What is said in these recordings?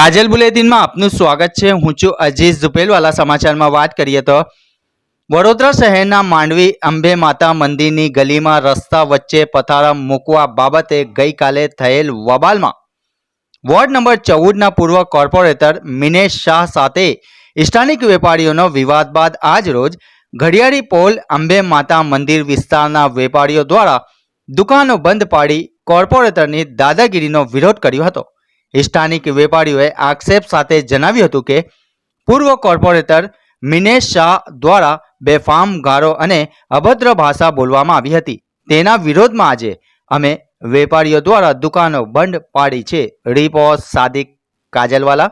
કાજલ બુલેટિનમાં આપનું સ્વાગત છે. હું છું અજીઝ ઝુપેલવાલા સમાચારમાં વાત કરીએ તો વડોદરા શહેરના માંડવી અંબે માતા મંદિરની ગલીમાં રસ્તા વચ્ચે પથારા મૂકવા બાબતે ગઈકાલે થયેલ વબાલમાં વોર્ડ નંબર ચૌદના પૂર્વ કોર્પોરેટર મિનેશ શાહ સાથે સ્થાનિક વેપારીઓનો વિવાદ બાદ આજ રોજ ઘડિયાળી પોલ અંબે માતા મંદિર વિસ્તારના વેપારીઓ દ્વારા દુકાનો બંધ પાડી કોર્પોરેટરની દાદાગીરીનો વિરોધ કર્યો હતો. સ્થાનિક વેપારીઓએ આક્ષેપ સાથે જણાવ્યું હતું કે, પૂર્વ કોર્પોરેટર મિનેશ શાહ દ્વારા બેફામ ગારો અને અભદ્ર ભાષા બોલવામાં આવી હતી. તેના વિરોધમાં આજે અમે વેપારીઓ દ્વારા દુકાનો બંધ પાડી છે. રિપોર્ટ સાદિક કાજલવાલા.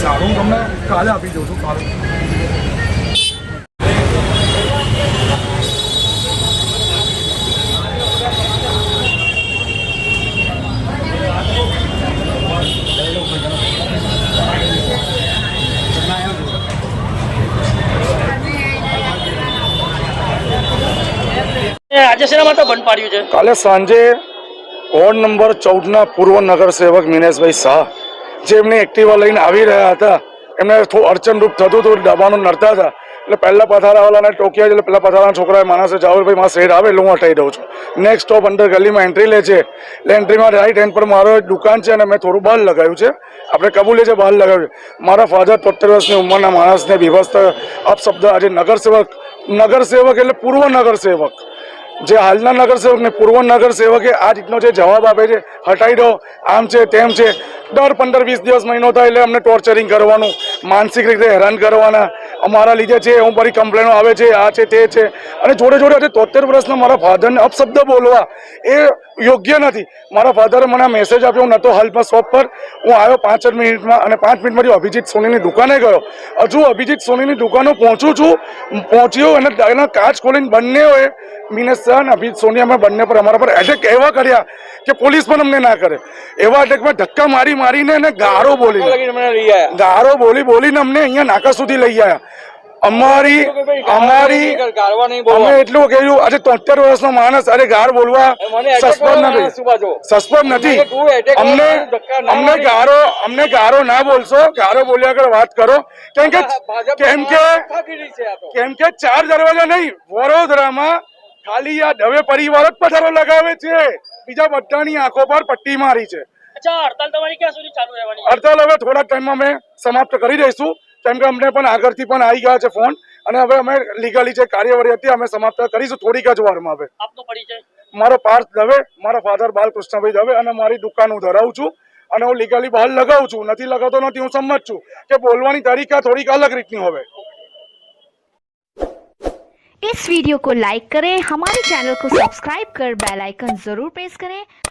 સારું. હું તમને કાલે આપી દઉં છું કાલે. કાલે સાંજે વોર્ડ નંબર ચૌદના પૂર્વ નગરસેવક મિનેશભાઈ શાહ, જે એમની એક્ટિવા લઈને આવી રહ્યા હતા, એમને થોડું અડચણરૂપ થતું હતું, દબાણો નડતા હતા. એટલે પહેલા પથારાવાળાને ટોક્યા એટલે પહેલા પથારાના છોકરાએ માણસે જાઓ ભાઈ મારા શેડ આવે, એટલે હું હટાવી દઉં છું. નેક્સ્ટ સ્ટોપ અંદર ગલીમાં એન્ટ્રી લે છે. એટલે એન્ટ્રીમાં રાઈટ હેન્ડ પર મારો દુકાન છે અને મેં થોડું બહાર લગાવ્યું છે. આપણે કબૂલે છે, બહાર લગાવ્યું મારા ફાધર તોતેર વર્ષની ઉંમરના માણસને વિભસ્ત અપશબ્દ આજે નગરસેવક નગરસેવક એટલે પૂર્વ નગરસેવક. જે હાલના નગરસેવકને પૂર્વ નગરસેવકે આ રીતનો જે જવાબ આપે છે, હટાઈ દો, આમ છે તેમ છે. દર પંદર વીસ દિવસ મહિનો થાય એટલે અમને ટોર્ચરિંગ કરવાનું, માનસિક રીતે હેરાન કરવાના. અમારા લીધે છે હું બધી કમ્પ્લેનો આવે છે આ છે તે છે. અને જોડે જોડે આજે તોતેર વર્ષના મારા ફાધરને અપશબ્દ બોલવા એ યોગ્ય નથી. મારા ફાધરે મને મેસેજ આપ્યો હું નહોતો હાલમાં શોપ પર. હું આવ્યો પાંચ જ મિનિટમાં અને પાંચ મિનિટમાં અભિજીત સોનીની દુકાને ગયો. હજુ અભિજીત સોનીની દુકાનો પહોંચું છું. પહોંચ્યો અને એના કાચ ખોલીને બંનેઓએ મિનેશ શાહ અને અભિજીત સોની અમે બંને પર અમારા પર એટેક એવા કર્યા કે પોલીસ પણ અમને ના કરે. એવા અટેકમાં ધક્કા મારી મારીને અને ગારો બોલી ગારો બોલી બોલીને અમને અહીંયા નાકા સુધી લઈ આવ્યા અમારી અમારી અમે એટલું કહ્યું આજે તોતેર વર્ષનો માણસ અરે ગાર બોલવા સસ્પેન્ડ નથી. સસ્પેન્ડ નથી. અમને અમને ગારો અમને ગારો ના બોલશો ગારો બોલ્યા આગળ વાત કરો. કેમ કે કેમ કે કેમ કે ચાર દરવાજા નહીં વડોદરામાં ખાલી આ દવે પરિવાર જ પથારો લગાવે છે. બીજા બધાની આંખો પર પટ્ટી મારી છે. અચ્છા હડતાલ તમારી ક્યાં સુધી ચાલુ રહેવાની છે? હડતાલ હવે થોડા ટાઈમમાં અમે સમાપ્ત કરી દઈશું. કેમ કે અમને પણ આગળથી પણ આવી ગયા છે ફોન અને હવે અમે લીગલી જે કાર્યવાહી હતી અમે સમાપ્ત કરીશું થોડીક જ વારમાં હવે આપનો પરિચય મારો પાર્થ દવે મારા ફાધર બાલકૃષ્ણભાઈ દવે અને મારી દુકાન હું ધરાવું છું અને હું લીગલી બહાર લગાવું છું નથી લગાવતો નથી હું સંમત છું કે બોલવાની તરીકા થોડીક અલગ રીતની હવે इस वीडियो को लाइक करें हमारे चैनल को सब्सक्राइब कर बेल आइकन जरूर प्रेस करें